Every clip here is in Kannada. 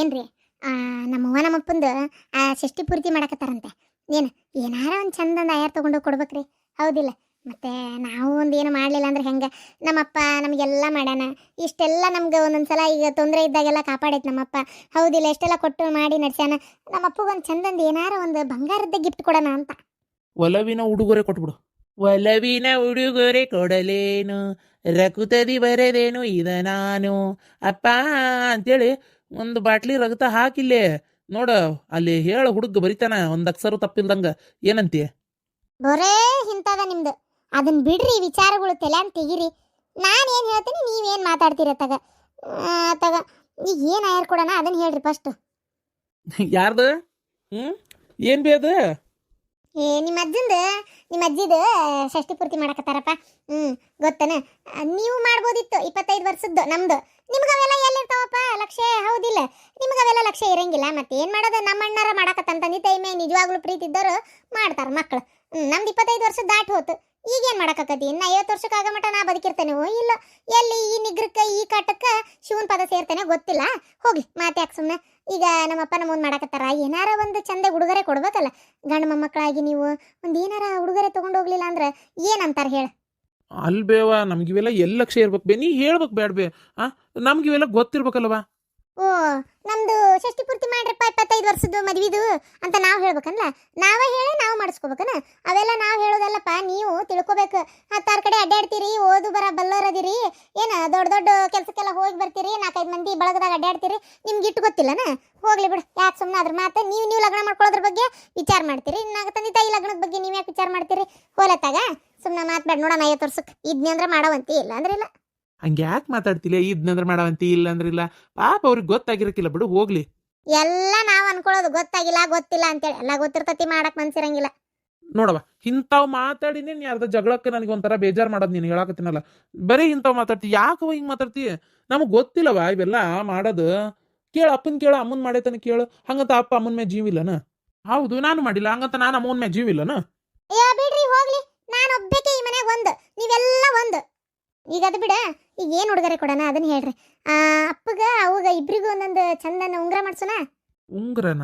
ಏನ್ರಿ? ನಮ್ಮವ್ವ ನಮ್ಮಪ್ಪಂದು ಆ ಷಷ್ಠಿ ಪೂರ್ತಿ ಮಾಡಕತ್ತಾರಂತೆ. ಏನು, ಏನಾರ ಒಂದು ಚಂದಂದ ಆಯಾರ ತೊಗೊಂಡು ಕೊಡ್ಬೇಕ್ರಿ. ಹೌದಿಲ್ಲ. ಮತ್ತೆ ನಾವು ಒಂದು ಏನು ಮಾಡಲಿಲ್ಲ ಅಂದ್ರೆ ಹೆಂಗೆ? ನಮ್ಮಪ್ಪ ನಮಗೆಲ್ಲ ಮಾಡ್ಯಾನ. ಇಷ್ಟೆಲ್ಲ ನಮ್ಗೆ ಒಂದೊಂದ್ಸಲ ಈಗ ತೊಂದರೆ ಇದ್ದಾಗೆಲ್ಲ ಕಾಪಾಡೈತೆ ನಮ್ಮಪ್ಪ ಹೌದಿಲ್ಲ, ಎಷ್ಟೆಲ್ಲ ಕೊಟ್ಟು ಮಾಡಿ ನಡ್ಸ್ಯಾನ. ನಮ್ಮಪ್ಪಗೊಂದು ಚಂದಂದು ಏನಾರ ಒಂದು ಬಂಗಾರದ ಗಿಫ್ಟ್ ಕೊಡೋಣ ಅಂತ. ಒಲವಿನ ಉಡುಗೊರೆ ಕೊಟ್ಬಿಡು. ಒಲವಿನ ಉಡುಗೊರೆ ಕೊಡಲೇನು. ರಕುತದಿ ಬರದೇನು, ಇದ ನಾನು. ಅಪ್ಪ ಅಂತೇಳಿ ಒಂದು ಬಾಟ್ಲಿ ರಗತ ಹಾಕಿಲ್ಲೇ ನೋಡ ಅಲ್ಲಿ ಹೇಳ ಹುಡುಗ ಬರಿತಾನ ಒಂದ್ ಅಕ್ಷರ ತಪ್ಪಿಲ್ದಂಗ. ಏನಂತೀಯ ಬರೇ ಇಂಥದ ನಿಮ್ದು. ಅದನ್ನ ಬಿಡ್ರಿ ವಿಚಾರಗಳು ತಲೆ ಅಂತ ತೆಗಿರಿ. ನಾನು ಏನು ಹೇಳ್ತೀನಿ ನೀವೇನು ಮಾತಾಡ್ತೀರ ತಗ ತಗ ಈಗ ಏನು ಆಯರ್ ಕೊಡೋಣ ಅದನ್ನ ಹೇಳ್ರಿ ಫಸ್ಟ್ ಯಾರ್ದು? ಹ್ಮ್? ಏನ್ ಬೇ ಅದು? ಏ, ನಿಮ್ಮ ಅಜ್ಜಂದ, ನಿಮ್ಮ ಅಜ್ಜಿದ ಷಷ್ಠಿ ಪೂರ್ತಿ ಮಾಡಕತ್ತಾರಪ್ಪ. ಹ್ಞೂ ಗೊತ್ತನ? ನೀವು ಮಾಡ್ಬೋದಿತ್ತು ಇಪ್ಪತ್ತೈದು ವರ್ಷದ್ದು ನಮ್ದು. ನಿಮ್ಗೆ ಅವೆಲ್ಲ ಎಲ್ಲಿರ್ತಾವಪ್ಪ? ಲಕ್ಷ್ಯ ಹೌದಿಲ್ಲ. ನಿಮ್ಗೆ ಅವೆಲ್ಲ ಲಕ್ಷ್ಯ ಇರಂಗಿಲ್ಲ. ಮತ್ತೆ ಏನು ಮಾಡೋದು? ನಮ್ಮ ಅಣ್ಣಾರ ಮಾಡಕತ್ತಂತ ತಂದೆ ಮೇಲೆ ನಿಜವಾಗ್ಲೂ ಪ್ರೀತಿ ಇದ್ದವರು ಮಾಡ್ತಾರೆ ಮಕ್ಕಳು ಹ್ಞೂ ನಮ್ದು ಇಪ್ಪತ್ತೈದು ವರ್ಷ ದಾಟ್ ಹೋತು. ಈಗೇನು ಮಾಡಕತ್ತಿ ಇನ್ನು ಐವತ್ತು ವರ್ಷಕ್ಕೆ ಆಗ ನಾ ಬದುಕಿರ್ತೇನೆ ಇಲ್ಲ? ಎಲ್ಲಿ ಈ ನಿಗ್ರಕ್ಕೆ, ಈ ಕಾಟಕ್ಕೆ ಶಿವನ ಪದ ಸೇರ್ತೇನೆ ಗೊತ್ತಿಲ್ಲ? ಹೋಗ್ಲಿ ಮಾತೆ ಯಾಕೆ ಸುಮ್ಮನೆ ಈಗ ನಮ್ಮಪ್ಪ ನಮ್ಮ ಮಾಡಾಕತ್ತಾರ? ಏನಾರ ಒಂದು ಚಂದ ಉಡುಗೊರೆ ಕೊಡ್ಬೇಕಲ್ಲ? ಗಂಡು ಮೊಮ್ಮಕ್ಕಳಾಗಿ ನೀವು ಒಂದು ಏನಾರ ಉಡುಗೊರೆ ತಗೊಂಡು ಹೋಗ್ಲಿಲ್ಲ ಅಂದ್ರೆ ಏನಂತಾರೆ ಹೇಳ? ಅಲ್ ಬೇವ ನಮ್ಗಿವೆಲ್ಲ ಎಲ್ಲ ಲಕ್ಷ ಇರ್ಬೇಕು ಬೇ, ನೀ ಹೇಳ್ಬೇಕು ಬೇಡ ಬೇ, ಆ? ನಮ್ಗಿವೆಲ್ಲ ಗೊತ್ತಿರ್ಬೇಕಲ್ವಾ? ಓ, ನಮ್ದು ಷಷ್ಟಿ ಪೂರ್ತಿ ಮಾಡ್ರಪ್ಪ ಇಪ್ಪತ್ತೈದು ವರ್ಷದ್ದು ಮದ್ವಿದು ಅಂತ ನಾವು ಹೇಳ್ಬೇಕಲ್ಲ ನಾವೇ ಹೇಳಿ ನಾವು ಮಾಡಿಸ್ಕೋಬೇಕನ? ಅವೆಲ್ಲ ನಾವು ಹೇಳೋದಲ್ಲಪ್ಪ, ನೀವು ತಿಳ್ಕೊಬೇಕು. ಹತ್ತಾರು ಕಡೆ ಅಡ್ಡಾಡ್ತೀರಿ, ಓದು ಬರ ಬಲ್ಲೋರದಿರಿ ಏನ ದೊಡ್ಡ ದೊಡ್ಡ ಕೆಲಸಕ್ಕೆಲ್ಲ ಹೋಗಿ ಬರ್ತೀರಿ, ನಾಲ್ಕೈದು ಮಂದಿ ಬಳಗದಾಗ ಅಡ್ಡಾಡ್ತೀರಿ, ನಿಮ್ಗೆ ಇಟ್ಟು ಗೊತ್ತಿಲ್ಲನ? ಹೋಗ್ಲಿ ಬಿಡು, ಯಾಕೆ ಸುಮ್ಮನೆ ಅದ್ರ ಮಾತು? ನೀವು ನೀವು ಲಗ್ನ ಮಾಡ್ಕೊಳ್ಳೋದ್ರ ಬಗ್ಗೆ ವಿಚಾರ ಮಾಡ್ತೀರಿ. ನಾಗ ತಂದೆ ತಾಯಿ ಲಗ್ನದ ಬಗ್ಗೆ ನೀವು ಯಾಕೆ ವಿಚಾರ ಮಾಡ್ತೀರಿ? ಹೋಲತ್ತಾಗ? ಸುಮ್ಮನೆ ಮಾತ್ಬೇಡ ನೋಡೋಣ ಐವತ್ತು ವರ್ಷಕ್ಕೆ ಇದ್ನಿ ಅಂದ್ರೆ ಮಾಡೋವಂತಿ ಇಲ್ಲ ಅಂದ್ರೆ ಇಲ್ಲ. ಹಂಗೆ ಯಾಕೆ ಮಾತಾಡ್ತಿಲ್ಲ ಇದ್ನಂದ್ರೆ ಮಾಡವಂತಿ ಇಲ್ಲ ಅಂದ್ರಿಲ್ಲ ಪಾಪ ಅವ್ರಿಗೆ ಗೊತ್ತಾಗಿರಕ್ಕಿಲ್ಲ ಬಿಡು ಹೋಗ್ಲಿ. ಎಲ್ಲ ನಾವ್ ಅನ್ಕೊಳ್ಳೋದು ಗೊತ್ತಾಗಿಲ್ಲ ಗೊತ್ತಿಲ್ಲ ಅಂತೇಳಿ. ಎಲ್ಲ ಗೊತ್ತಿರ್ತತಿ ಮಾಡಕ್ ಮನ್ಸಿರಂಗಿಲ್ಲ. ನೋಡವ ಇಂಥವ್ ಮಾತಾಡಿನೇ ನೀ ಅರ್ಧ ಜಗಳಕ್ಕೆ ನನಗೆ ಒಂಥರ ಬೇಜಾರು ಮಾಡೋದು ನೀನು ಹೇಳಕತ್ತಿನಲ್ಲ. ಬರೀ ಇಂಥವ್ ಮಾತಾಡ್ತಿ ಯಾಕವ ಹಿಂಗ್ ಮಾತಾಡ್ತಿ? ನಮಗ್ ಗೊತ್ತಿಲ್ಲವ ಇವೆಲ್ಲ ಮಾಡೋದು. ಕೇಳು ಅಪ್ಪನ ಕೇಳು ಅಮ್ಮನ ಮಾಡೈತನ ಕೇಳು. ಹಂಗಂತ ಅಪ್ಪ ಅಮ್ಮನ ಮೇಲೆ ಜೀವಿಲ್ಲನ? ಹೌದು ನಾನು ಮಾಡಿಲ್ಲ. ಹಂಗಂತ ನಾನು ಅಮ್ಮನ ಮೇಲೆ ಜೀವಿಲ್ಲನ? ಏ ಬಿಡ್ರಿ ಹೋಗ್ಲಿ. ನಾನು ಒಬ್ಬಕ್ಕೆ ಈ ಮನೆಗೆ ಒಂದು. ನೀವೆಲ್ಲ ಒಂದು. ಈಗ ಅದು ಬಿಡ. ಈಗ ಏನು ಉಡುಗೊರೆ ಕೊಡೋಣ? ಅದನ್ನ ಹೇಳ್ರಿ. ಅಪ್ಪಗ ಅವಾಗ ಇಬ್ರಿಗೂ ಒಂದೊಂದು ಚಂದನ ಉಂಗ್ರ ಮಾಡ್ಸೋಣ? ಉಂಗ್ರನ?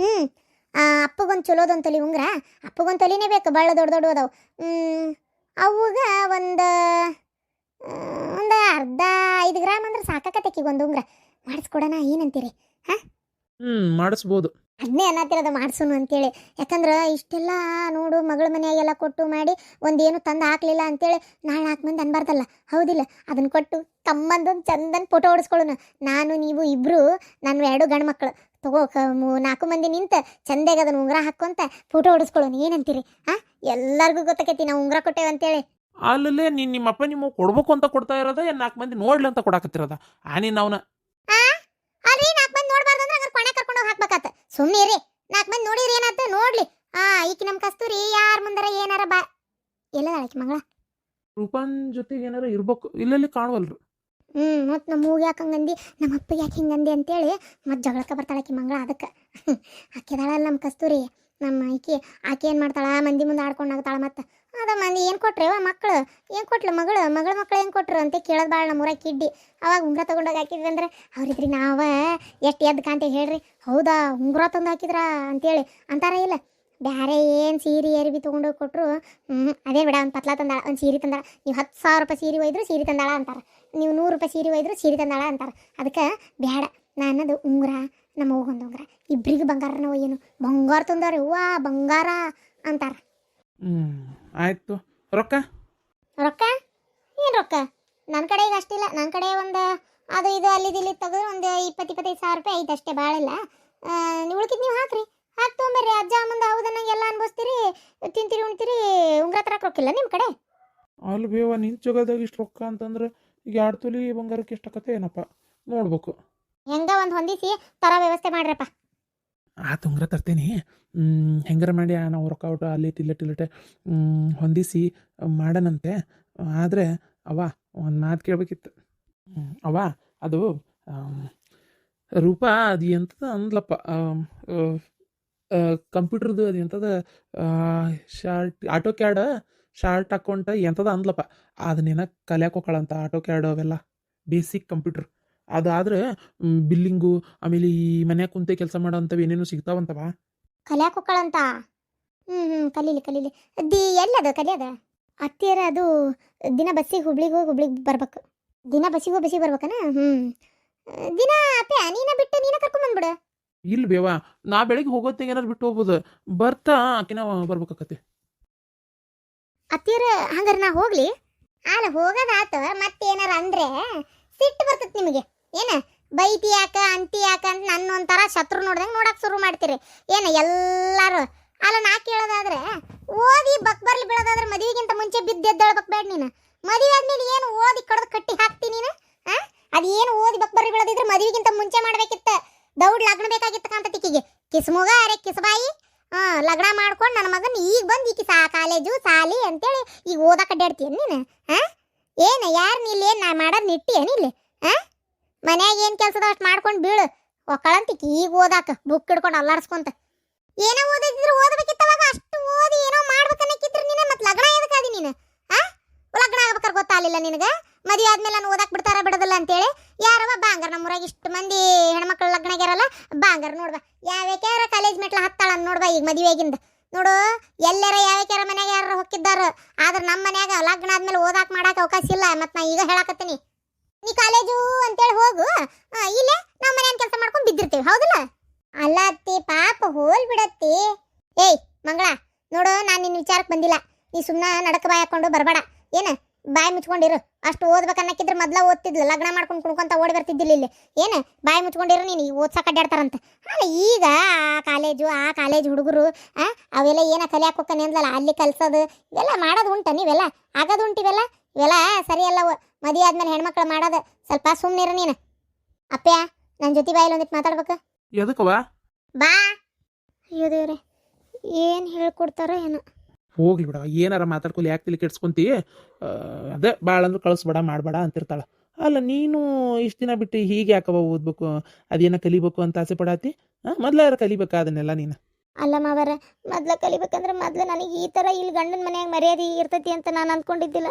ಹ್ಮ್. ಆ ಅಪ್ಪಗೊಂದು ಚಲೋದೊಂದು ತೊಲಿ ಉಂಗ್ರ? ಅಪ್ಪಗೊಂದು ತೊಲಿನೇ ಬೇಕು ಬಳ್ಳ ದೊಡ್ಡ ದೊಡ್ಡ ಅದಾವು. ಹ್ಮ್. ಅವಾಗ ಒಂದು ಒಂದು ಅರ್ಧ ಐದು ಗ್ರಾಮ್ ಅಂದ್ರೆ ಸಾಕಾಕತ್ತಕ್ಕಿಗೆ ಒಂದು ಉಂಗ್ರ. ಮಾಡಿಸ್ಕೊಡೋಣ ಏನಂತೀರಿ? ಹ್ಮ್ ಮಾಡಿಸ್ಬೋದು. ಅದನ್ನೇ ಅನ್ನತ್ತಿರೋದು ಮಾಡ್ಸೋನು ಅಂತೇಳಿ. ಯಾಕಂದ್ರೆ ಇಷ್ಟೆಲ್ಲ ನೋಡು ಮಗಳ ಮನೆಯಾಗೆಲ್ಲ ಕೊಟ್ಟು ಮಾಡಿ ಒಂದೇನು ತಂದು ಹಾಕ್ಲಿಲ್ಲ ಅಂತೇಳಿ ನಾಳೆ ನಾಲ್ಕು ಮಂದಿ ಅನ್ಬಾರ್ದಲ್ಲ. ಹೌದಿಲ್ಲ. ಅದನ್ನು ಕೊಟ್ಟು ಕಮ್ಮಂದೊಂದು ಚಂದನ್ ಫೋಟೋ ಹೊಡಿಸ್ಕೊಳ್ಳೋಣ. ನಾನು ನೀವು ಇಬ್ಬರು ನಾನು ಎರಡು ಗಂಡು ಮಕ್ಕಳು ತಗೋ ನಾಲ್ಕು ಮಂದಿ ನಿಂತ ಚಂದಾಗ ಅದನ್ನು ಉಂಗ್ರ ಹಾಕ್ಕೊಂತ ಫೋಟೋ ಹೊಡಿಸ್ಕೊಳ್ಳೋಣ. ಏನಂತೀರಿ? ಹಾ ಎಲ್ಲರಿಗೂ ಗೊತ್ತಾಕೈತಿ ನಾವು ಉಂಗ್ರ ಕೊಟ್ಟೇವೆ ಅಂತೇಳಿ. ಅಲ್ಲಲ್ಲೇ ನೀನು ನಿಮ್ಮಪ್ಪ ನಿಮಗೆ ಕೊಡ್ಬೇಕು ಅಂತ ಕೊಡ್ತಾ ಇರೋದ ಏನ್ ನಾಲ್ಕು ಮಂದಿ ನೋಡ್ಲಿ ಅಂತ ಕೊಡಾಕತ್ತಿರೋದ? ಆ ನೀನು ಅವನ ಆ ಅಲ್ರಿ ನಾಲ್ಕು ಮಂದಿ ನೋಡ್ಬಾರ್ದು ಅಂದ್ರೆ ಹಂಗಾರೆ ಕೊನೆ ಕರ್ಕೊಂಡು ಹೋಗಿ ಹಾಕ್ಬೇಕಾತ ಸುಮ್ಮನೆ ನಾಲ್ಕು ಮಂದಿ ನೋಡಿರಿ ಏನಾತ ನೋಡ್ಲಿ. ಆ ಈಕಿ ನಮ್ಮ ಕಸ್ತೂರಿ ಯಾರ ಮುಂದಾರ ಏನಾರ ಬಾ. ಎಲ್ಲ ಆಕಿ ಮಗಳ? ರೂಪನ್ ಜೊತೆಗೆ ಏನಾರ ಇರ್ಬೇಕು. ಇಲ್ಲಲ್ಲಿ ಕಾಣವಲ್ರು. ಹ್ಮ್ ಮತ್ ನಮ್ಮ ಮೂಗ್ ಯಾಕೆ ಹಂಗಂದಿ? ನಮ್ಮ ಅಪ್ಪಗೆ ಯಾಕೆ ಹಿಂಗಂದಿ ಅಂತೇಳಿ ಮತ್ತೆ ಜಗಳಕ್ಕೆ ಬರ್ತಾಳೆ ಆಕಿ ಮಂಗಳ ಅದಕ್ಕೆ. ಆಕೆದಾಳಲ್ಲ ನಮ್ಮ ಕಸ್ತೂರಿ. ನಮ್ಮ ಈಕಿ ಆಕೆ ಏನು ಮಾಡ್ತಾಳ? ಮಂದಿ ಮುಂದೆ ಆಡ್ಕೊಂಡು ಆಗ್ತಾಳ ಮತ್ತೆ. ಅದ ಮಂದಿ ಏನು ಕೊಟ್ರಿ? ಅವ ಮಕ್ಕಳು ಏನು ಕೊಟ್ಲು ಮಗಳು? ಮಗಳ ಮಕ್ಕಳು ಏನು ಕೊಟ್ರು ಅಂತ ಕೇಳೋದು ಭಾಳ ನಮ್ಮೂರಾಗ ಕಿಡ್ಡಿ. ಅವಾಗ ಉಂಗ್ರ ತೊಗೊಂಡೋಗಿ ಹಾಕಿದ್ವಿ ಅಂದ್ರೆ, ಅವ್ರಿದ್ರಿ ನಾವ? ಎಷ್ಟು ಎದ್ದು ಕಾಂತೆ ಹೇಳ್ರಿ? ಹೌದಾ, ಉಂಗುರ ತಂದು ಹಾಕಿದ್ರ ಅಂತೇಳಿ. ಅಂತಾರ, ಇಲ್ಲ. ಬೇರೆ ಏನು ಸೀರೆ, ಅರಿವಿ ತೊಗೊಂಡೋಗಿ ಕೊಟ್ರು? ಹ್ಞೂ ಅದೇ ಬಿಡ ಒಂದು ಪತ್ಲ ತಂದಾಳ ಒಂದು ಸೀರೆ ತಂದಾಳ. ನೀವು ಹತ್ತು ಸಾವಿರ ರೂಪಾಯಿ ಸೀರೆ ಒಯ್ದ್ರು ಸೀರೆ ತಂದಾಳ ಅಂತಾರೆ. ನೀವು ನೂರು ರೂಪಾಯಿ ಸೀರೆ ಒಯ್ದ್ರು ಸೀರೆ ತಂದಾಳ ಅಂತಾರೆ. ಅದಕ್ಕೆ ಬೇಡ ನಾನದು ಉಂಗುರ, ನಮ್ಮ ಒಂದು ಉಂಗುರ. ಇಬ್ಬರಿಗೂ ಬಂಗಾರನ ಏನು ಬಂಗಾರ ತಂದಾರೆ ವಾ ಬಂಗಾರ ಅಂತಾರೆ. ಆಯ್ತು. ರೊಕ್ಕ? ರೊಕ್ಕ? ಏನು ರೊಕ್ಕ? ನನ್ನ ಕಡೆ ಈಗ ಅಷ್ಟಿಲ್ಲ. ನನ್ನ ಕಡೆ ಒಂದು ಅದು ಇದು ಅಲ್ಲಿ ಇಲ್ಲಿ ತೆಗೆದು ಒಂದು ಇಪ್ಪತ್ತು ಇಪ್ಪತ್ತೈದು ಸಾವಿರ ರೂಪಾಯಿ ಐತೆ ಅಷ್ಟೇ ಭಾಳಿಲ್ಲ ಉಳ್ಕಿದ್ ನೀವು ಹಾಕ್ರಿ. ಹಾಕಿ ತೊಗೊಂಬರ್ರಿ. ಅಜ್ಜ ಮುಂದೆ ಹೌದನ್ನ ಎಲ್ಲ ಅನ್ಭವಿಸ್ತೀರಿ ತಿಂತೀರಿ ಉಣ್ತೀರಿ ಉಂಗ್ರ ತರಕ್ಕೆ ರೊಕ್ಕಿಲ್ಲ ನಿಮ್ಮ ಕಡೆ? ಅಲ್ಲಿ ಬೇವ ನಿನ್ ಜಗದಾಗ ಇಷ್ಟು ರೊಕ್ಕ ಅಂತಂದ್ರೆ ಈಗ ಎರಡು ತೊಲಿ ಬಂಗಾರಕ್ಕೆ ಎಷ್ಟಾಕತ್ತೆ ಏನಪ್ಪ? ನೋಡ್ಬೇಕು. ಹೆಂಗ ಒಂದು ಹೊಂದಿಸಿ ತರ ವ್ಯವಸ್ಥೆ ಮಾಡ್ರಪ್ಪ. ಆ ತುಂಗ್ರ ತರ್ತೀನಿ. ಹೆಂಗಾರ ಮಾಡಿ ನಾವು ಊಟ ಅಲ್ಲಿ ಟಿಲ್ಲೆ ಟಿಲ್ಲಟೆ ಹೊಂದಿಸಿ ಮಾಡನಂತೆ. ಆದರೆ ಅವ ಒಂದು ಮಾತು ಕೇಳಬೇಕಿತ್ತು. ಅವ ಅದು ರೂಪ, ಅದು ಎಂಥದ ಅಂದ್ಲಪ್ಪ ಕಂಪ್ಯೂಟರ್ದು ಅದು ಎಂಥದ short auto CAD short account ಎಂಥದ ಅಂದ್ಲಪ್ಪ. ಅದನ್ನೇನ ಕಲಿಯಾಕೋಕಳಂತ ಆಟೋ ಕ್ಯಾಡ್ ಅವೆಲ್ಲ, ಬೇಸಿಕ್ ಕಂಪ್ಯೂಟರ್. ಅದಾದ್ರೆ ಬಿಲ್ಲಿಂಗು ಆಮೇಲೆ ಈ ಮನ್ಯಾಗ ಕುಂತೆ ಕೆಲಸ ಮಾಡೋಂಥವು ಏನೇನು ಸಿಗ್ತಾವಂತವ? ಕಲ್ಯಾಕ ಹೊಕ್ಕಳಂತ? ಹ್ಞೂ ಹ್ಞೂ ಕಲೀಲಿ ಕಲೀಲಿ. ದಿ ಎಲ್ಲದು ಕಲಿಯದ? ಅತ್ತಿಯರ ಅದು ದಿನ ಬಸ್ಸಿಗೆ ಹುಬ್ಳಿಗೆ ಹೋಗಿ ಹುಬ್ಳಿಗೆ ಬರ್ಬೇಕು. ದಿನ ಬಸ್ಸಿಗೆ ಹೋಗಿ ಬಸ್ಸಿಗೆ ಬರ್ಬೇಕನ? ಹ್ಞೂ ದಿನ ಅತ್ತೆ ನೀನ ಬಿಟ್ಟು ನೀನ ಕರ್ಕೊಂಬಂದ್ಬಿಡು ಇಲ್ಲ ಬೇವ ನಾ ಬೆಳಿಗ್ಗೆ ಹೋಗೋತ್ತಿಗೆ ಏನಾದ್ರು ಬಿಟ್ಟು ಹೋಗ್ಬೋದು. ಬರ್ತಾ ಆಕಿನ ಬರ್ಬೇಕಾಕತಿ ಅತ್ತಿಯರ ಹಂಗಾರೆ ನಾ ಹೋಗ್ಲಿ? ಅಲ್ಲ ಹೋಗೋದಾತ ಮತ್ತೇನಾರ ಅಂದ್ರೆ ಸಿಟ್ಟು ಬರ್ತೈತೆ ನಿಮಗೆ. ಏನ? ಬೈತಿ ಯಾಕ ಅಂತಿ ಯಾಕ ಅಂತ ನನ್ನ ಒಂಥರ ಶತ್ರು ನೋಡ್ದಂಗೆ ನೋಡಕ್ ಶುರು ಮಾಡ್ತೀರಿ. ಏನ, ಎಲ್ಲಾರು. ಅಲ್ಲ, ನಾ ಕೇಳೋದಾದ್ರೆ, ಓದಿ ಬಕ್ ಬರ್ಲಿ ಬೀಳೋದಾದ್ರೆ ಮದುವೆಗಿಂತ ಮುಂಚೆ ಬಿದ್ದೆದ್ದೇಳ್ಬೇಕು ಬೇಡ ನೀನು. ಮದುವೆ ಆದ್ಮೇಲೆ ಏನು ಓದಿ ಕಡ್ದು ಕಟ್ಟಿ ಹಾಕ್ತಿ ನೀನು? ಆ? ಏನು ಓದಿ ಬಕ್ ಬರ್ಲಿ ಬೀಳೋದಿದ್ರೆ ಮದುವೆಗಿಂತ ಮುಂಚೆ ಮಾಡ್ಬೇಕಿತ್ತ. ದೌಡ್ ಲಗ್ನ ಬೇಕಾಗಿತ್ತ ಕಾಂತತಿಕಿಗೆ. ಕಿಸ್ಮುಗ ಅರೆ ಕಿಸ್ಬಾಯಿ ಹಾ ಲಗ್ನ ಮಾಡ್ಕೊಂಡು ನನ್ನ ಮಗನ ಈಗ ಬಂದು ಈಕಿ ಸಾ, ಕಾಲೇಜು, ಸಾಲಿ ಅಂತೇಳಿ ಈಗ ಓದಕ್ಕೆ ಅಡ್ಡಾಡ್ತೀಯ ನೀನು? ಹಾಂ ಏನ, ಯಾರು ಇಲ್ಲಿ ಏನು ನಾ ಮಾಡೋದು ನಿಟ್ಟಿ ಇಲ್ಲಿ? ಹಾ ಮನ್ಯಾಗ ಏನು ಕೆಲಸದ ಅಷ್ಟು ಮಾಡ್ಕೊಂಡು ಬೀಳು. ಒಕ್ಕಳಂತಿಕ್ ಈಗ ಓದಾಕ ಬುಕ್ ಹಿಡ್ಕೊಂಡು ಅಲ್ಲಾಡ್ಸ್ಕೊಂತ. ಏನೋ ಓದಿದ್ರೆ ಓದಬೇಕಿತ್ತವಾಗ ಅಷ್ಟು ಓದಿ ಏನೋ ಮಾಡ್ಬೇಕನ್ನಕ್ಕಿದ್ರೆ ನೀನು, ಮತ್ತೆ ಲಗ್ನ ಎದಕ್ಕಾದಿ ನೀನು? ಆ? ಲಗ್ನ ಆಗ್ಬೇಕಾರೆ ಗೊತ್ತಾಗಲಿಲ್ಲ ನಿನಗೆ? ಮದುವೆ ಆದ್ಮೇಲೆ ನಾನು ಓದಕ್ಕೆ ಬಿಡ್ತಾರ ಬಿಡೋದಿಲ್ಲ ಅಂತೇಳಿ? ಯಾರವ ಬಾಂಗಾರ ನಮ್ಮೂರಾಗ ಇಷ್ಟು ಮಂದಿ ಹೆಣ್ಮಕ್ಳು ಲಗ್ನ ಆಗ್ಯಾರಲ್ಲ ಬಾಂಗಾರ ಯಾವ ಯಾವ್ಯಾಕ್ಯಾರ ಕಾಲೇಜ್ ಮೆಟ್ಲ ಹತ್ತಾಳ ನೋಡ್ಬಾ ಈಗ ಮದುವೆಗಿಂದ ನೋಡು, ಎಲ್ಲಾರ ಯಾವ್ಯಾಕ್ಯಾರ ಮನ್ಯಾಗ ಯಾರು ಹೊಕ್ಕಿದ್ದಾರ. ಆದ್ರೆ ನಮ್ಮ ಮನ್ಯಾಗ ಲಗ್ನ ಆದ್ಮೇಲೆ ಓದಾಕ್ ಮಾಡಕ್ಕೆ ಅವಕಾಶ ಇಲ್ಲ. ಮತ್ ನಾ ಈಗ ಹೇಳಾಕತ್ತೀನಿ. ನೀ ಕಾಲೇಜು ಅಂತೇಳಿ ಹೋಗು. ಇಲ್ಲೇ ನಮ್ಮ ಮನ್ಯಾನ ಕೆಲಸ ಮಾಡ್ಕೊಂಡು ಬಿದ್ದಿರ್ತೀವಿ, ಹೌದಲ್ಲ? ಅಲ್ಲ ಅತ್ತಿ, ಪಾಪ ಹೋಲ್ ಬಿಡತ್ತಿ. ಏಯ್, ಮಂಗಳ, ನೋಡು, ನಾನು ನಿನ್ನ ವಿಚಾರಕ್ಕೆ ಬಂದಿಲ್ಲ. ನೀ ಸುಮ್ಮನೆ ನಡಕ ಬಾಯಿ ಹಾಕೊಂಡು ಬರಬೇಡ. ಏನು, ಬಾಯಿ ಮುಚ್ಕೊಂಡಿರು? ಅಷ್ಟು ಓದ್ಬೇಕನ್ನಕ್ಕಿದ್ರೆ ಮೊದಲ ಓದ್ತಿದ್ಲು, ಲಗ್ನ ಮಾಡ್ಕೊಂಡು ಕುಣ್ಕೊಂತ ಓಡಿ ಬರ್ತಿದ್ದಿಲ್ಲ ಇಲ್ಲಿ. ಏನು, ಬಾಯಿ ಮುಚ್ಕೊಂಡಿರು, ನೀನು ಓದ್ಸಕ್ಕೆ ಅಡ್ಡಾಡ್ತಾರಂತ ಅಲ್ಲ ಈಗ ಆ ಕಾಲೇಜು ಆ ಕಾಲೇಜ್ ಹುಡುಗರು ಅವೆಲ್ಲ ಏನ ಕಲಿಯಾಕ ಹೋಗ್ತಾನೆ ಅಂದ್ಲಲ್ಲ, ಅಲ್ಲಿ ಕಲ್ಸೋದು, ಇವೆಲ್ಲ ಮಾಡೋದು ಉಂಟ ನೀವೆಲ್ಲ? ಆಗೋದು ಉಂಟು ಇವೆಲ್ಲ? ಇವೆಲ್ಲ ಸರಿಯಲ್ಲ ಮದುವೆ ಆದ್ಮೇಲೆ ಹೆಣ್ಮಕ್ಳು ಮಾಡೋದು ಸ್ವಲ್ಪ ಸುಮ್ಮನಿರು ನೀನು. ಅಪ್ಪ್ಯಾ ನನ್ನ ಜೊತೆ ಬಾಯಲ್ಲಿ ಒಂದಿಟ್ಟು ಮಾತಾಡ್ಬೇಕು. ಎದಕ್ಕವ ಬಾ. ಅಯ್ಯೋ ದೇವ್ರೆ ಏನು ಹೇಳ್ಕೊಡ್ತಾರೋ ಏನೋ. ಹೋಗ್ಲಿ ಬಿಡ ಏನಾರ ಮಾತಾಡ್ಕೊಲಿ ಯಾಕೆ ತಿಳಿ ಕೆಡ್ಸ್ಕೊಂತಿ? ಅದೇ ಭಾಳ ಅಂದ್ರೆ ಕಳಿಸ್ಬೇಡ ಮಾಡಬೇಡ ಅಂತಿರ್ತಾಳ. ಅಲ್ಲ ನೀನು ಇಷ್ಟು ದಿನ ಬಿಟ್ಟು ಹೀಗೆ ಯಾಕವ ಓದ್ಬೇಕು? ಅದೇನ ಕಲಿಬೇಕು ಅಂತ ಆಸೆ ಪಡಾತಿ? ಮೊದ್ಲಾರ ಕಲಿಬೇಕಾ ಅದನ್ನೆಲ್ಲ ನೀನು? ಅಲ್ಲ ಮಾವರ, ಮೊದ್ಲು ಕಲಿಬೇಕಂದ್ರೆ ಮೊದ್ಲು ನನಗೆ ಈ ಥರ ಇಲ್ಲಿ ಗಂಡನ ಮನೆಯಾಗ ಮರ್ಯಾದೆ ಇರ್ತೈತಿ ಅಂತ ನಾನು ಅಂದ್ಕೊಂಡಿದ್ದಿಲ್ಲ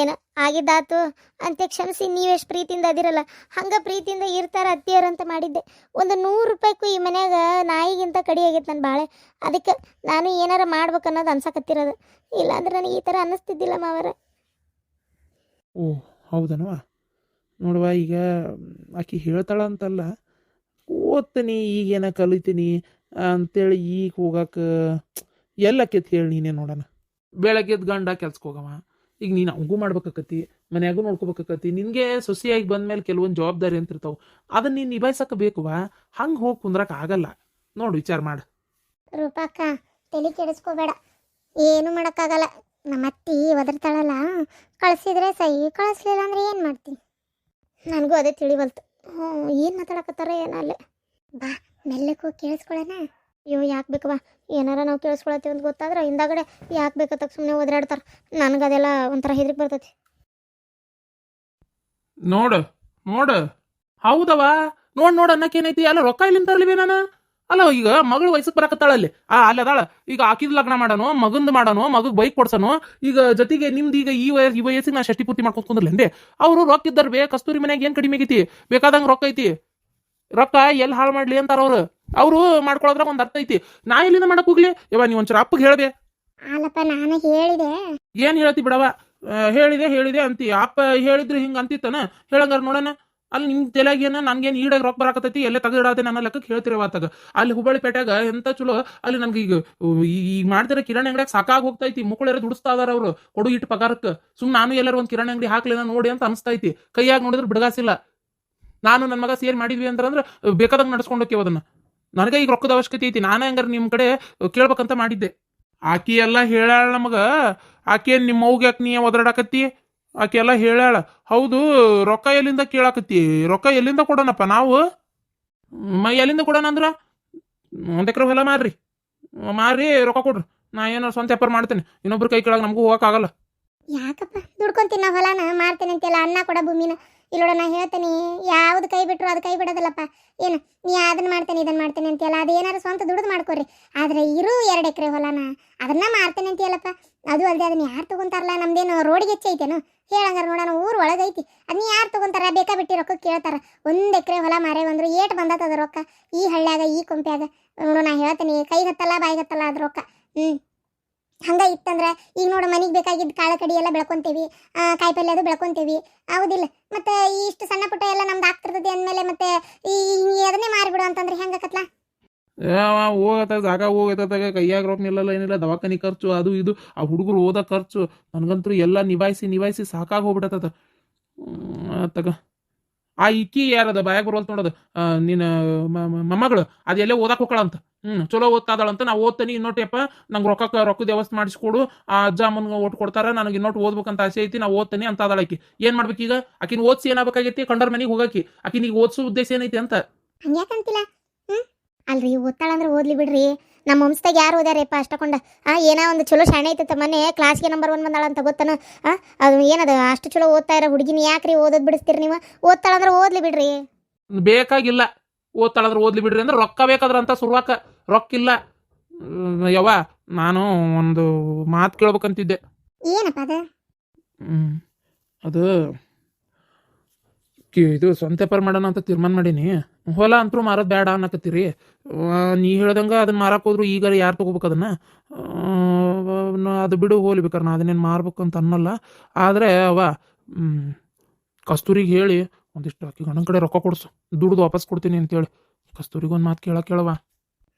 ಏನು ಆಗಿದ್ದಾತು. ಅಂತ ಕ್ಷಮಿಸಿ ನೀವೆಷ್ಟು ಪ್ರೀತಿಯಿಂದ ಅದಿರಲ್ಲ. ಹಂಗೆ ಪ್ರೀತಿಯಿಂದ ಇರ್ತಾರ ಅತ್ತಿಯರ್ ಅಂತ ಮಾಡಿದ್ದೆ. ಒಂದು ನೂರು ರೂಪಾಯಿಗೂ ಈ ಮನ್ಯಾಗ ನಾಯಿಗಿಂತ ಕಡಿ ಆಗೈತೆ ನನ್ನ ಬಾಳೆ. ಅದಕ್ಕೆ ನಾನು ಏನಾರ ಮಾಡ್ಬೇಕು ಅನ್ನೋದು ಅನ್ಸಕತ್ತಿರೋದು. ಇಲ್ಲಾಂದ್ರೆ ನನಗೆ ಈ ಥರ ಅನ್ನಿಸ್ತಿದ್ದಿಲ್ಲ ಮಾವರ. ಓ ಹೌದನವ ನೋಡುವ, ಈಗ ಆಕಿ ಹೇಳ್ತಾಳ ಅಂತಲ್ಲ ಓದ್ತೀನಿ, ಈಗೇನ ಕಲಿತೀನಿ ಅಂತೇಳಿ ಈಗ ಹೋಗಕ್ಕೆ ಎಲ್ಲಕ್ಕೆತ್ ಹೇಳಿ ನೀನೇ ನೋಡೋಣ. ಬೆಳಗ್ಗೆ ಎದ್ದು ಗಂಡ ಕೆಲ್ಸಕ್ಕೆ ಹೋಗವ. ಈಗ ನೀನು ಅವಂಗೂ ಮಾಡ್ಬೇಕಾಕತಿ ಮನ್ಯಾಗೂ ನೋಡ್ಕೋಬೇಕಾಕತಿ ನಿನಗೆ ಸೊಸಿಯಾಗಿ ಬಂದ ಮೇಲೆ ಕೆಲವೊಂದು ಜವಾಬ್ದಾರಿ ಅಂತ ಇರ್ತಾವೆ ಅದನ್ನ ನೀನು ನಿಭಾಯಿಸಕ್ಕೆ ಬೇಕುವ? ಹಂಗೆ ಹೋಗಿ ಕುಂದ್ರಕ್ಕೆ ಆಗಲ್ಲ. ನೋಡು ವಿಚಾರ ಮಾಡು. ರೂಪಕ್ಕ, ತಲೆ ಕೆಡಿಸ್ಕೋಬೇಡ. ಏನು ಮಾಡೋಕ್ಕಾಗಲ್ಲ. ನಮ್ಮ ಅತ್ತಿ ಒದರ್ತಾಳಲ್ಲ, ಕಳಿಸಿದ್ರೆ ಸೈ ಕಳಿಸ್ಲಿಲ್ಲ ಅಂದ್ರೆ ಏನು ಮಾಡ್ತೀನಿ ನನಗೂ ಅದೇ ತಿಳಿವಲ್ತು. ಹ್ಞೂ ಏನು ಮಾತಾಡಕತ್ತಾರ ಏನಲ್ಲೇ ಬಾ. ಮೆಲ್ಲಕ್ಕೆ ಕೇಳಿಸ್ಕೊಳ್ಳೋಣ ಅಯ್ಯೋ, ಯಾಕೆ ಬೇಕವಾ ಏನಾರ ನಾವು ಕೇಳಿಸ್ಕೊಳತ್ತೀವಿ ಅಂತ ಗೊತ್ತಾದ್ರೆ ಹಿಂದಾಗಡೆ ಯಾಕೆ ಬೇಕತ್ತ ಸುಮ್ಮನೆ ಒದರಾಡ್ತಾರೆ. ನನಗೆ ಅದೆಲ್ಲ ಒಂಥರ ಹೆದ್ರಿಕೆ ಬರ್ತೈತಿ. ನೋಡು ನೋಡು. ಹೌದವ ನೋಡ್ ನೋಡ್ ಅನ್ನಕ್ಕೇನೈತಿ? ಅಲ್ಲ ರೊಕ್ಕ ಇಲ್ಲಿಂದ ತರಲಿವೆ ನಾನು? ಅಲ್ಲ, ಈಗ ಮಗಳು ವಯಸ್ಸಿಗೆ ಬರಕತ್ತಾಳ ಅಲ್ಲಿ ಆ, ಅಲ್ಲ ಅದಾಳ. ಈಗ ಆಕಿದ್ ಲಗ್ನ ಮಾಡೋನು, ಮಗಂದು ಮಾಡೋನು, ಮಗಗ್ ಬೈಕ್ ಕೊಡ್ಸೋನು, ಈಗ ಜೊತೆಗೆ ನಿಮ್ದು ಈಗ ಈ ವಯಸ್ಸು ಈ ವಯಸ್ಸಿಗೆ ನಾ ಷಷ್ಟಿ ಪೂರ್ತಿ ಮಾಡ್ಕೊಂಡ್ ಅವ್ರು ರೊಕ್ಕ ಇದ್ದಾರೆ ಬೇ, ಕಸ್ತೂರಿ ಮನೆಗೆ ಏನ್ ಕಡಿಮೆ ಆಗೈತಿ? ಬೇಕಾದಂಗ ರೊಕ್ಕ ಐತಿ? ರೊಕ್ಕ ಎಲ್ಲಿ ಹಾಳು ಮಾಡ್ಲಿ ಅಂತಾರ ಅವ್ರು? ಅವ್ರು ಮಾಡ್ಕೊಳೋದ್ರ ಒಂದ್ ಅರ್ಥ ಐತಿ. ನಾ ಎಲ್ಲಿಂದ ಮಾಡಕ್ ಹೋಗ್ಲಿ? ಯವ್ವ ನೀ ಒಂಚೂರು ಅಪ್ಪಗೆ ಹೇಳ್ದೆ. ಅಲ್ಲಪ್ಪ ನಾನು ಹೇಳಿದೆ. ಏನ್ ಹೇಳ್ತಿ ಬಿಡವ ಹೇಳಿದೆ ಹೇಳಿದೆ ಅಂತಿ. ಅಪ್ಪ ಹೇಳಿದ್ರು ಹಿಂಗ ಅಂತಿತ್ತನ? ಹೇಳಂಗಾರ ನೋಡೋಣ. ಅಲ್ಲಿ ನಿಮ್ ತೆಲಾಗಿ ಏನ? ನನ್ಗೇನ್ ಈಡಾಗ ರೊಕ್ಕ ಬರಾಕತೈತಿ ಎಲ್ಲ ತೆಗೆದಿಡತ್ತೆ ನನ್ನ ಲೆಕ್ಕಕ್ಕೆ ಹೇಳ್ತಿರವ ಆತಾಗ. ಅಲ್ಲಿ ಹುಬ್ಬಳ್ಳಿ ಪೇಟ್ಯಾಗ ಎಂತ ಚಲೋ? ಅಲ್ಲಿ ನನ್ಗೆ ಈಗ ಈ- ಈಗ ಮಾಡ್ತಿರೋ ಕಿರಾಣಿ ಅಂಗಡಿಯಾಗ ಸಾಕಾಗಿ ಹೋಗ್ತೈತಿ. ಮುಕ್ಕಳೆಲ್ಲ ದುಡಿಸ್ತಾ ಇದಾರ ಅವ್ರು. ಕೊಡು ಇಟ್ಟು ಪಗಾರಕ್ಕೆ. ಸುಮ್ ನಾನು ಎಲ್ಲರೂ ಒಂದ್ ಕಿರಾಣಿ ಅಂಗಡಿ ಹಾಕ್ಲೇನ ನೋಡಿ ಅಂತ ಅನಿಸ್ತೈತಿ ಕೈಯಾಗ ನೋಡಿದ್ರೆ ಬಿಡಗಾಸಿಲ್ಲ. ನಾನು ನನ್ನ ಮಗ ಸೇರ್ ಮಾಡಿದ್ವಿ ಅಂತಂದ್ರೆ ಬೇಕಾದಂಗೆ ನಡ್ಸ್ಕೊಂಡು ಹೋಗ್ತೀವಿ ಅದನ್ನ. ನನಗೆ ಈಗ ರೊಕ್ಕದ ಅವಶ್ಯಕತೆ ಐತಿ. ನಾನು ಹೆಂಗಾರ ನಿಮ್ ಕಡೆ ಕೇಳ್ಬೇಕಂತ ಮಾಡಿದ್ದೆ. ಆಕಿ ಎಲ್ಲ ಹೇಳಾಳ ನಮಗ, ಆಕೆ ನಿಮ್ಮ ಅವ್ಗೆ ಯಾಕೆ ನೀ ಒದರಾಡಕತ್ತಿ? ಆಕೆ ಎಲ್ಲ ಹೇಳಾಳ ಹೌದು, ರೊಕ್ಕ ಎಲ್ಲಿಂದ ಕೇಳಾಕತ್ತಿ? ರೊಕ್ಕ ಎಲ್ಲಿಂದ ಕೊಡೋಣಪ್ಪ ನಾವು? ಮೈ, ಎಲ್ಲಿಂದ ಕೊಡೋಣ ಅಂದ್ರ? ಒಂದೆಕ್ರೆ ಹೊಲ ಮಾರ್ರಿ. ಮಾರಿ ರೊಕ್ಕ ಕೊಡ್ರಿ. ನಾ ಏನೋ ಸ್ವಂತ ವ್ಯಾಪಾರ ಮಾಡ್ತೇನೆ. ಇನ್ನೊಬ್ರ ಕೈ ಕೆಳಗೆ ನಮಗೂ ಹೋಗಕ್ಕಾಗಲ್ಲ ಯಾಕಪ್ಪ? ದುಡ್ಕೊಂತೀನಿ ಹೊಲನ ಮಾಡ್ತೇನೆ ಅಂತೆಲ್ಲ ಅನ್ನ ಕೊಡ ಭೂಮಿನ. ಇಲ್ಲೋಡ ನಾ ಹೇಳ್ತೇನೆ, ಯಾವ್ದು ಕೈ ಬಿಟ್ಟರು ಅದು ಕೈ ಬಿಡೋದಿಲ್ಲಪ್ಪ. ಏನು, ನೀ ಅದನ್ನ ಮಾಡ್ತೇನೆ ಇದನ್ನ ಮಾಡ್ತೇನೆ ಅಂತೇಳ ಅದು ಏನಾರು ಸ್ವಂತ ದುಡ್ದು ಮಾಡ್ಕೊರಿ. ಆದ್ರೆ ಇರು ಎರಡು ಎಕರೆ ಹೊಲನ, ಅದನ್ನ ಮಾರ್ತೇನೆ ಅಂತೀಯಲ್ಲಪ್ಪ. ಅದು ಅಲ್ಲದೆ ಅದನ್ನ ಯಾರು ತಗೊಂತಾರಲ್ಲ, ನಮ್ದೇನು ರೋಡಿಗೆ ಹೆಚ್ಚೈತೇನು? ಹೇಳಂಗಾರ ನೋಡೋಣ, ಊರ್ ಒಳಗೈತಿ. ಅದನ್ನ ಯಾರು ತಗೊಂತಾರ, ಬೇಕಾ ಬಿಟ್ಟಿ ರೊಕ್ಕ ಕೇಳ್ತಾರ. ಒಂದು ಎಕರೆ ಹೊಲ ಮಾರೇ ಬಂದ್ರು ಏಟ್ ಬಂದತ್ತದ ರೊಕ್ಕ. ಈ ಹಳ್ಳ್ಯಾಗ, ಈ ಕೊಂಪ್ಯಾಗ. ನೋಡು, ನಾ ಹೇಳ್ತೀನಿ, ಕೈ ಹತ್ತಲ್ಲ, ಬಾಯಿ ಹತ್ತಲ್ಲ ಅದ್ರ ರೊಕ್ಕ. ಹ್ಮ್. ಹಂಗ ಇತ್ತಂದ್ರ ಈಗ ನೋಡು ಮನಿಗೆ ಬೇಕಾಗಿದ್ದ ಕಾಳು ಕಡಿ ಎಲ್ಲ ಬೆಳ್ಕೊಂತೇವಿ ಆ, ಕಾಯಿ ಪಲ್ಯ ಅದು ಬೆಳ್ಕೊಂತೇವಿ. ಹೌದಿಲ್ಲ. ಮತ್ತೆ ಇಷ್ಟು ಸಣ್ಣ ಪುಟ್ಟ ಎಲ್ಲ ನಮ್ದು ಆಗ್ತಿರ್ತದೆ ಅಂದ್ಮೇಲೆ ಮತ್ತೆ ಈ ಅದನ್ನೇ ಮಾರಿಬಿಡು ಅಂತಂದ್ರೆ ಹೆಂಗಕತ್ಲ ಹೋಗತ್ತ ಜಾಗ ಹೋಗತ್ತಾಗ ಕೈಯಾಗ ರೊಕ್ಕ ನಿಲ್ಲಲ್ಲ ಏನಿಲ್ಲ ದವಾಖಾನಿ ಖರ್ಚು ಅದು ಇದು. ಆ ಹುಡುಗರು ಓದೋ ಖರ್ಚು ನನಗಂತೂ ಎಲ್ಲ ನಿಭಾಯಿಸಿ ನಿಭಾಯಿಸಿ ಸಾಕಾಗಿ ಹೋಗ್ಬಿಡತ್ತದ ತಗ ಆ ಇಕ್ಕಿ ಯಾರದ ಬಾಯಾಗ ನೋಡೋದು. ಆ, ನಿನ್ನ ಮೊಮ್ಮಗಳು ಅದು ಎಲ್ಲೇ ಓದಕ್ಕೆ ಹೋಗ್ಕಳಂತ ಹ್ಮ್ ಚಲೋ ಓದ್ತಾದಳಂತ ನಾವು ಓದ್ತೀನಿ ಇನ್ನೊಟ್ಟೆಪ್ಪ ನಂಗೆ ರೊಕ್ಕ ರೊಕ್ಕದ ವ್ಯವಸ್ಥೆ ಮಾಡಿಸ್ಕೊಡು. ಆ ಅಜ್ಜ ಅಮ್ಮನ್ಗೆ ಓಟ್ ಕೊಡ್ತಾರ ನನಗೆ ಇನ್ನೊಟ್ಟು ಓದ್ಬೇಕಂತ ಆಸೆ ಐತಿ ನಾವು ಓದ್ತೀನಿ ಅಂತ ಅದಳ ಆಕಿ. ಏನ್ ಮಾಡ್ಬೇಕೀಗ ಆಕಿನ ಓದಿಸಿ ಏನಾಗಬೇಕಾಗೈತಿ? ಕಂಡರ್ ಮನೆಗೆ ಹೋಗಾಕಿ. ಆಕಿನ ಈಗ ಓದಿಸೋ ಉದ್ದೇಶ ಏನೈತಿ ಅಂತ. ಅಲ್ರಿ ಓದ್ತಾಳಂದ್ರೆ ಓದ್ಲಿ ಬಿಡ್ರಿ. ನಮ್ಮ ವಂಶದಾಗ ಯಾರು ಓದ್ಯಾರಪ್ಪ ಅಷ್ಟಕೊಂಡ? ಆ ಏನೋ ಒಂದು ಚಲೋ ಶಾಣೆ ಐತತ್ತ ಮೊನ್ನೆ ಕ್ಲಾಸ್ಗೆ ನಂಬರ್ ಒನ್ ಬಂದಾಳ ಅಂತ ಗೊತ್ತನ? ಆ ಅದು ಏನದ ಅಷ್ಟು ಚಲೋ ಓದ್ತಾ ಇರೋ ಹುಡುಗಿನ ಯಾಕ್ರಿ ಓದೋದ್ ಬಿಡಿಸ್ತೀರಿ ನೀವು? ಓದ್ತಾಳಂದ್ರೆ ಓದ್ಲಿ ಬಿಡ್ರಿ. ಬೇಕಾಗಿಲ್ಲ. ಓದ್ತಾಳಂದ್ರೆ ಓದ್ಲಿ ಬಿಡ್ರಿ ಅಂದ್ರೆ ರೊಕ್ಕ ಬೇಕಾದ್ರ ಅಂತ ಶುರುವಾಕ ರೊಕ್ಕ ಇಲ್ಲ. ಹ್ಮ್, ಯವ್ವ ನಾನು ಒಂದು ಮಾತು ಕೇಳ್ಬೇಕಂತಿದ್ದೆ. ಏನಪ್ಪ ಅದು? ಹ್ಮ್. ಅದು ಇದು ಸ್ವಂತ ವ್ಯಾಪಾರ ಮಾಡೋಣ ಅಂತ ತೀರ್ಮಾನ ಮಾಡೀನಿ. ಹೊಲ ಅಂತರೂ ಮಾರೋದು ಬೇಡ ಅನ್ನಕತ್ತೀರಿ. ನೀ ಹೇಳ್ದಂಗೆ ಅದನ್ನ ಮಾರಕ್ಕೆ ಹೋದ್ರು ಈಗ ಯಾರು ತೊಗೋಬೇಕು ಅದನ್ನ? ಅದು ಬಿಡು, ಹೋಲಿ ಬೇಕಾರೆ ನಾ ಅದನ್ನೇನು ಮಾರ್ಬೇಕು ಅಂತ ಅನ್ನಲ್ಲ. ಆದರೆ ಅವ ಕಸ್ತೂರಿಗೆ ಹೇಳಿ, ಒಂದಿಷ್ಟು ಆಕಿ ಗಂಡನ ಕಡೆ ರೊಕ್ಕ ಕೊಡ್ಸು. ದುಡ್ದು ವಾಪಸ್ ಕೊಡ್ತೀನಿ ಅಂತೇಳಿ. ಕಸ್ತೂರಿಗೆ ಒಂದು ಮಾತು ಕೇಳಕ್ಕೆ ಕೇಳವ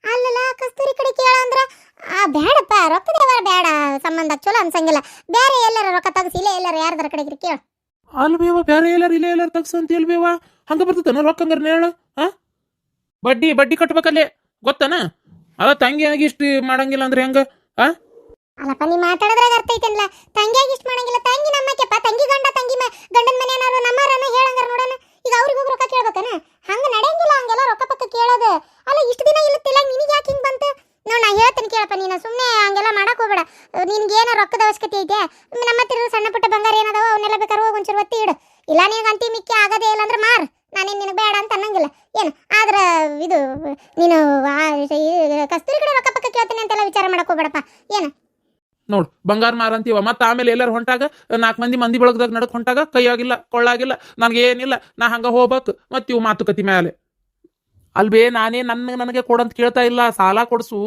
ಅಲ್ಲಲ್ಲ, ಕಸ್ತೂರಿ ಕಡೆ ಆ ಬೇಡಪ್ಪ ರೊಕ್ಕದ ಬೇಡ ಸಂಬಂಧ ಚಲೋ ಅನ್ಸಂಗಿಲ್ಲ. ಬೇರೆ ಎಲ್ಲರ ರೊಕ್ಕ ತಗಸಿ, ಇಲ್ಲ ಎಲ್ಲರ ಯಾರ್ದಾರ ಕಡೆಗೆ ಕೇಳ. ಅಲ್ಬೇವ, ಬೇರೆ ಎಲ್ಲಾರು ಇಲ್ಲೇ ಎಲ್ಲಾರು ತಗ್ಸು ಅಂತ ಹೇಳ್ಬೇವ? ಹಂಗ ಬರ್ತದನ ರೊಕ್ಕ ಹಂಗಾರೆ ನೇಳ ಹಾ ಬಡ್ಡಿ ಬಡ್ಡಿ ಕಟ್ಬೇಕಲ್ಲೇ, ಗೊತ್ತನ? ಅದ ತಂಗಿಯಾಗಿ ಇಷ್ಟು ಮಾಡಂಗಿಲ್ಲ ಅಂದ್ರೆ ಹೆಂಗ ಅಲ್ಲಪ್ಪ, ನೀ ಮಾತಾಡೋದ್ರಾಗ ಅರ್ಥ ಐತಲ್ಲ ತಂಗಿಯಾಗಿ ಇಷ್ಟ ಮಾಡಂಗಿಲ್ಲ, ತಂಗಿ ನಮ್ಮಕ್ಕೆಪ್ಪ ತಂಗಿ ಗಂಡ, ತಂಗಿ ಗಂಡನ ಮನೆಯವರು ನಮ್ಮರನ್ನ ಹೇಳಂಗಾರ ನೋಡೋಣ. ಈಗ ಅವ್ರಿಗೆ ಹೋಗಿ ರೊಕ್ಕ ಕೇಳ್ಬೇಕನ? ಹಂಗ ನಡೆಯಂಗಿಲ್ಲ, ಹಂಗೆಲ್ಲ ರೊಕ್ಕ ಪಕ್ಕ ಕೇಳೋದು. ಅಲ್ಲ, ಇಷ್ಟು ದಿನ ಇಲ್ಲ ತಿಲ್ಲ ನಿನಗೆ ಯಾಕೆ ಹಿಂಗೆ ಬಂತು? ಹೇಳ್ತೀನಿ ಕೇಳಪ್ಪ ನೀನು. ಸುಮ್ಮನೆ ಹಂಗೆಲ್ಲ ಮಾಡಕ್ ಹೋಗ್ಬೇಡ. ನಿನ್ಗೆ ಏನೋ ರೊಕ್ಕದ ಅವಶ್ಯಕತೆ ಐತೆ. ನಮ್ಮ ಹತ್ತಿರ ಸಣ್ಣ ಪುಟ್ಟ ಬಂಗಾರ ಏನದಾವ ಅವನ್ನೆಲ್ಲ ಬೇಕಾದ್ರೆ ಹೋಗಿ ಒಂಚೂರು ಒತ್ತಿ ಇಡು. ಇಲ್ಲ ನಿನಗೆ ಅಂತಿ ಮಿಕ್ಕಿ ಆಗದೇ ಇಲ್ಲ ಅಂದ್ರೆ ಮಾರ್. ನಾನೇನು ನಿನಗೆ ಬೇಡ ಅಂತ ಅನ್ನಂಗಿಲ್ಲ. ಏನು? ಆದ್ರೆ ಇದು, ನೀನು ಕಸ್ತೂರಿ ಕಡೆ ರೊಕ್ಕ ಪಕ್ಕ ಕೇಳ್ತೀನಿ ಅಂತೆಲ್ಲ ವಿಚಾರ ಮಾಡಕ್ ಹೋಗ್ಬೇಡಪ್ಪ. ಏನು? ನೋಡು, ಬಂಗಾರ ಮಾರ ಅಂತೀವ. ಮತ್ತೆ ಆಮೇಲೆ ಎಲ್ಲರೂ ಹೊಂಟಾಗ, ನಾಲ್ಕು ಮಂದಿ ಮಂದಿ ಬಳಗದಾಗ ನಡಕ್ ಹೊಂಟಾಗ ಕೈಯಾಗಿಲ್ಲ, ಕೊಳ್ಳಾಗಿಲ್ಲ ನನಗೆ ಏನಿಲ್ಲ ನಾ ಹಂಗ ಹೋಗ್ಬೇಕು. ಮತ್ತೆ ಇವು ಮಾತುಕತೆ ಮೇಲೆ ಅಲ್ವೇ ನಾನೇ ನನ್ನ ನನಗೆ ಕೊಡಂತ ಕೇಳ್ತಾ ಇಲ್ಲ. ಸಾಲ ಕೊಡ್ಸು.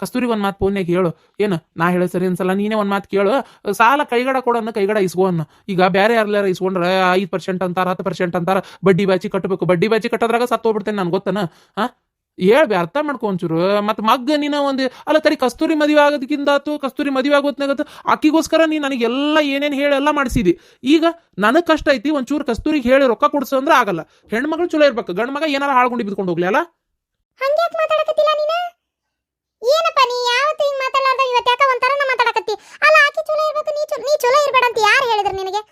ಕಸ್ತೂರಿ ಒಂದು ಮಾತು ಫೋನ್ಯಾಗ ಹೇಳು. ಏನು? ನಾ ಹೇಳಿ ಸರಿ ಅನ್ಸಲ್ಲ. ನೀನೇ ಒಂದು ಮಾತು ಕೇಳು. ಸಾಲ ಕೈಗಡ ಕೊಡೋಣ ಕೈಗಡ ಇಸ್ಕೋನ್ನ ಈಗ ಬೇರೆ ಯಾರ್ಲಾರ ಇಸ್ಕೊಂಡ್ರೆ ಐದು ಪರ್ಸೆಂಟ್ ಅಂತಾರ, ಹತ್ತು ಪರ್ಸೆಂಟ್ ಅಂತಾರ, ಬಡ್ಡಿ ಬಾಚಿ ಕಟ್ಟಬೇಕು ಬಡ್ಡಿ ಬಾಚಿ ಕಟ್ಟೋದ್ರಾಗ ಸತ್ತು ಹೋಗ್ಬಿಡ್ತೇನೆ ನನ್ಗೆ ಗೊತ್ತನ? ಹಾ ಹೇಳ್ಬಿ, ಅರ್ಥ ಮಾಡ್ಕೊ ಒಂಚೂರು. ಮತ್ತೆ ಮಗ್ಗ ನೀನ ಒಂದು, ಅಲ್ಲ ತರಿ ಕಸ್ತೂರಿ ಮದುವೆ ಆಗೋದಕ್ಕಿಂತ ಆತು, ಕಸ್ತೂರಿ ಮದುವೆ ಆಗೋತ್ನಾಗತ್ತು ಆಕಿಗೋಸ್ಕರ ನೀ ನನಗೆಲ್ಲ ಏನೇನು ಹೇಳಿ ಎಲ್ಲ ಮಾಡಿಸಿದಿ. ಈಗ ನನಗೆ ಕಷ್ಟ ಐತಿ, ಒಂಚೂರು ಕಸ್ತೂರಿಗೆ ಹೇಳಿ ರೊಕ್ಕ ಕೊಡ್ಸು ಅಂದ್ರೆ ಆಗಲ್ಲ. ಹೆಣ್ಮಗಳು ಚಲೋ ಇರ್ಬೇಕು, ಗಂಡ ಮಗ ಏನಾರ ಹಾಳ್ಕೊಂಡು ಬಿದ್ಕೊಂಡು ಹೋಗ್ಲಿ, ಅಲ್ಲ? ಹಂಗ್ಯಾಕ್ ಮಾತಾಡಕತ್ತಿಲ್ಲ ನೀನ? ಏನಪ್ಪ ನೀ ಯಾವತ್ತು ಹಿಂಗ್ ಮಾತಾಡಲಾರ್ದ? ಇವತ್ತು ಯಾಕ ಒಂಥರ ನಾ ಮಾತಾಡಕತ್ತಿ? ಅಲ್ಲ, ಆಕಿ ಚಲೋ ಇರ್ಬೇಕು, ನೀ ಚಲೋ ನೀ ಇರ್ಬೇಡ ಅಂತ ಯಾರು ಹೇಳಿದ್ರು ನಿನಗೆ?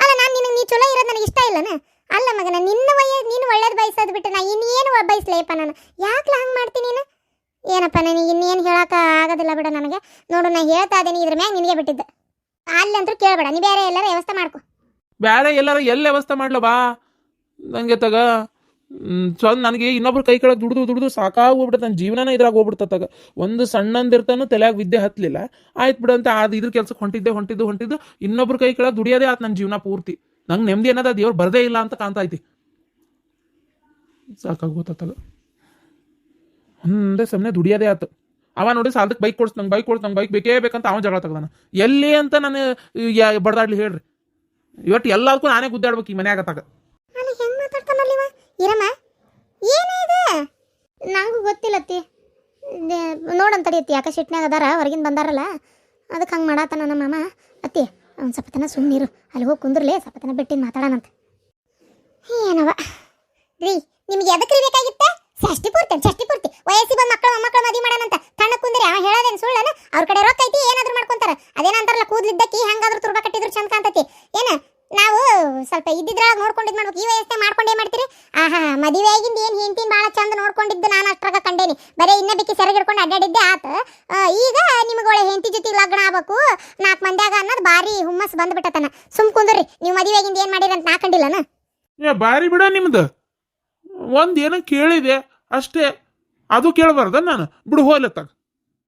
ಅಲ್ಲ, ನಾನು ನಿನಗೆ ನೀ ಚಲೋ ಇರೋದು ನನಗೆ ಇಷ್ಟ ಇಲ್ಲನ? ಅಲ್ಲ ಮಗನ, ನಿನ್ನ ವಯ, ನೀನು ಒಳ್ಳೇದು ಬಯಸೋದು ಬಿಟ್ಟು ನಾ ಇನ್ನೇನು ಬಯಸ್ಲೇಪ್ಪ ನಾನು? ಯಾಕೆ ಹಂಗೆ ಮಾಡ್ತೀನಿ ನೀನು? ಏನಪ್ಪ ನನಗೆ ಇನ್ನೇನು ಹೇಳಕ ಆಗೋದಿಲ್ಲ ಬಿಡ ನನಗೆ. ನೋಡು, ನಾ ಹೇಳ್ತಾ ಇದ್ದೀನಿ ಇದ್ರ ಮ್ಯಾಗ ನಿನಗೆ ಬಿಟ್ಟಿದ್ದೆ. ಅಲ್ಲಂತೂ ಕೇಳಬೇಡ, ನೀ ಬೇರೆ ಎಲ್ಲರ ವ್ಯವಸ್ಥೆ ಮಾಡ್ಕೊ. ಬೇರೆ ಎಲ್ಲರೂ ಎಲ್ಲಿ ವ್ಯವಸ್ಥೆ ಮಾಡ್ಲ ಬಾ. ನನಗೆ ತಗ ಚಂದ ನನಗೆ ಇನ್ನೊಬ್ರು ಕೈ ಕೆಳಗೆ ದುಡ್ದು ದುಡ್ದು ಸಾಕಾಗೋಗ್ಬಿಡುತ್ತೆ ನನ್ನ ಜೀವನನೇ ಇದ್ರಾಗ ಹೋಗ್ಬಿಡ್ತತ್ತಾಗ ಒಂದು ಸಣ್ಣಂದಿರ್ತಾನು ತಲೆಯಾಗ ವಿದ್ಯೆ ಹತ್ತಲಿಲ್ಲ ಆಯ್ತು ಬಿಡಂತ ಅದು ಇದ್ರ ಕೆಲಸಕ್ಕೆ ಹೊಂಟಿದ್ದೆ, ಹೊಂಟಿದ್ದು ಹೊಂಟಿದ್ದು, ಇನ್ನೊಬ್ರು ಕೈ ಕೆಳಗೆ ದುಡಿಯೋದೇ ಆತು ನನ್ನ ಜೀವನ ಪೂರ್ತಿ. ನಂಗೆ ನೆಮ್ಮದಿ ಅನ್ನೋದು ದೇವ್ರು ಬರದೇ ಇಲ್ಲ ಅಂತ ಕಾಣ್ತಾ ಐತಿ ಗೊತ್ತಲ್ಲ ಒಂದೇ ಸಮನೆ ದುಡಿಯೋದೇ ಆತು. ಅವ ನೋಡಿ ಸಾಲದಕ್ಕೆ ಬೈಕ್ ಕೊಡ್ಸ್, ನಂಗೆ ಬೈಕ್ ಕೊಡ್ಸ್, ನಂಗೆ ಬೈಕ್ ಬೇಕೇ ಬೇಕಂತ ಅವನ ಜಗಳ ತಗದಾನ. ಎಲ್ಲಿ ಅಂತ ನಾನು ಬಡದಾಡ್ಲಿ ಹೇಳ್ರಿ. ಇವತ್ತು ಎಲ್ಲದಕ್ಕೂ ನಾನೇ ಗುದ್ದಾಡ್ಬೇಕು ಈ ಮನ್ಯಾಗ ಆಗತ್ತಾಗ ಇರಮ್ಮ. ಇದು? ನಂಗೂ ಗೊತ್ತಿಲ್ಲತ್ತಿ. ನೋಡಂತಡಿ ಅತ್ತಿ. ಯಾಕೆ ಸಿಟ್ನಾಗ ಅದಾರ, ಹೊರಗಿಂದ ಬಂದಾರಲ್ಲ. ಅದಕ್ಕೆ ಹಂಗೆ ಮಾಡಾತನ ನಮ್ಮ ಮಾಮ. ಅತ್ತಿ. ಒಂದು ಸಪತನ ತನ ಸುಮ್ಮನಿರು ಅಲ್ಲಿ ಹೋಗಿ ಕುಂದ್ರಲೇ ಸ್ವಲ್ಪ ತನ ಬಿಟ್ಟಿದ್ದು ಮಾತಾಡೋಣಂತ ಏನವ? ರೀ, ನಿಮ್ಗೆ ಎದಕ್ಕೆ ಬೇಕಾಗಿತ್ತೆ? ಷಷ್ಟಿ ಪೂರ್ತಿ ಷಷ್ಟಿ ಪೂರ್ತಿ. ವಯಸ್ಸಿ ಬಂದು ಮಕ್ಕಳು ಮೊಮ್ಮಕ್ಕಳು ಮದುವೆ ಮಾಡೋಣಂತ ತಣ್ಣ ಕುಂದ್ರಿ, ಅವ ಹೇಳೋದೇನು ಸುಳ್ಳನ? ಅವ್ರ ಕಡೆ ರೊಕ್ಕ ಐತಿ, ಏನಾದ್ರೂ ಮಾಡ್ಕೊಂತಾರ. ಅದೇನಂತಾರಲ್ಲ, ಕೂದಲಿದ್ದಕ್ಕಿ ಹೆಂಗಾದ್ರೂ ತುರ್ಬ ಕಟ್ಟಿದ್ರು ಚಂದ ಕಾಣ್ತತಿ. ಏನ? ನಾವು ಸ್ವಲ್ಪ ಇದ್ದಿದ್ರಾಗ ನೋಡ್ಕೊಂಡಿದ್ ಮಾಡ್ಬೇಕು. ಈ ವ್ಯವಸ್ಥೆ ಮಾಡ್ಕೊಂಡೇ ಮಾಡ್ತೀರಿ? ಆಹಾ, ಮದುವೆ ಆಗಿಂದ ಏನ್ ಹೆಂಡತಿನ ಭಾಳ ಚಂದ ನೋಡ್ಕೊಂಡಿದ್ದು ನಾನು ಅಷ್ಟ್ರಾಗ ಕಂಡೇನಿ. ಬರೀ ಇನ್ನ ಬೇಕಿ ಸೆರಗಿಡ್ಕೊಂಡು ಅಡ್ಡಾಡಿದ್ದೆ ಆತ. ಈಗ ನಿಮಗೆ ಒಳ್ಳೆ ಹೆಂಡತಿ ಜೊತೆ ಲಗ್ನ ಆಗ್ಬೇಕು. ನಾಲ್ಕು ಮಂದ್ಯಾಗ ಅನ್ನೋದು ಭಾರಿ ಹುಮ್ಮಸ್ ಬಂದ್ಬಿಟ್ಟತನ. ಸುಮ್ ಕುಂದ್ರಿ, ನೀವು ಮದುವೆ ಆಗಿಂದ ಏನ್ ಮಾಡಿರಂತ ನಾ ಕಂಡಿಲ್ಲನ? ಬಾರಿ ಬಿಡ ನಿಮ್ದು. ಒಂದ್ ಏನೋ ಕೇಳಿದೆ, ಅಷ್ಟೇ. ಅದು ಕೇಳಬಾರ್ದ ನಾನು. ಬಿಡು ಹೋಗ್ಲತ್ತಾಗ.